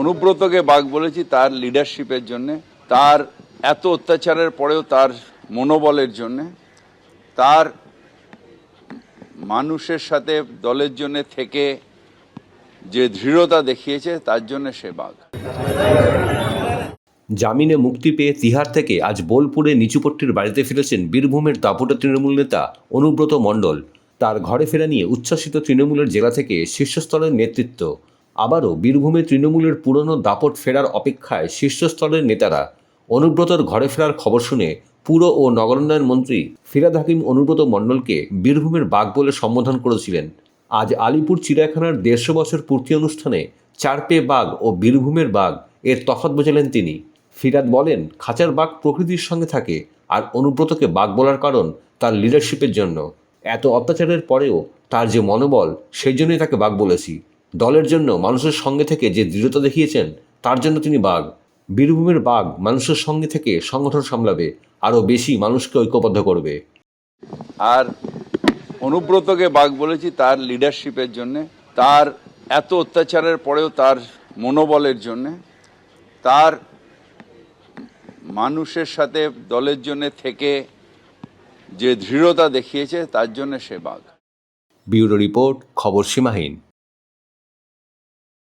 অনুব্রতকে বাঘ বলেছি তার লিডারশিপের জন্যে, তার এত অত্যাচারের পরেও তার মনোবলের জন্যে, তার মানুষের সাথে দলের জন্য থেকে যে দৃঢ়তা দেখিয়েছে, তার জন্য সে বাঘ। জামিনে মুক্তি পেয়ে তিহার থেকে আজ বোলপুরে নিচুপট্টির বাড়িতে ফিরেছেন বীরভূমের দাপুটে তৃণমূল নেতা অনুব্রত মণ্ডল। তার ঘরে ফেরা নিয়ে উচ্ছ্বাসিত তৃণমূলের জেলা থেকে শীর্ষস্তরের নেতৃত্ব। আবারও বীরভূমে তৃণমূলের পুরনো দাপট ফেরার অপেক্ষায় শীর্ষস্তরের নেতারা অনুব্রতর ঘরে ফেরার খবর শুনে পুর ও নগরোন্নয়ন মন্ত্রী ফিরাদ হাকিম অনুব্রত মণ্ডলকে বীরভূমের বাঘ বলে সম্বোধন করেছিলেন। আজ আলিপুর চিড়িয়াখানার দেড়শো বছর পূর্তি অনুষ্ঠানে চারপে বাঘ ও বীরভূমের বাঘ এর তফাৎ বোঝালেন তিনি। ফিরাদ বলেন, খাঁচার বাঘ প্রকৃতির সঙ্গে থাকে আর অনুব্রতকে বাঘ বলার কারণ তার লিডারশিপের জন্য। এত অত্যাচারের পরেও তার যে মনোবল, সেই জন্যই তাকে বাঘ বলেছি। দলের জন্য মানুষের সঙ্গে থেকে যে দৃঢ়তা দেখিয়েছেন তার জন্য তিনি বাঘ। বীরভূমের বাঘ মানুষের সঙ্গে থেকে সংগঠন সামলাবে আরও বেশি মানুষকে ঐক্যবদ্ধ করবে। আর অনুব্রতকে বাঘ বলেছি তার লিডারশিপের জন্যে তার এত অত্যাচারের পরেও তার মনোবলের জন্যে তার মানুষের সাথে দলের জন্য থেকে যে দৃঢ়তা দেখিয়েছে তার জন্য সে বাঘ। ব্যুরো রিপোর্ট খবর সীমাহীন।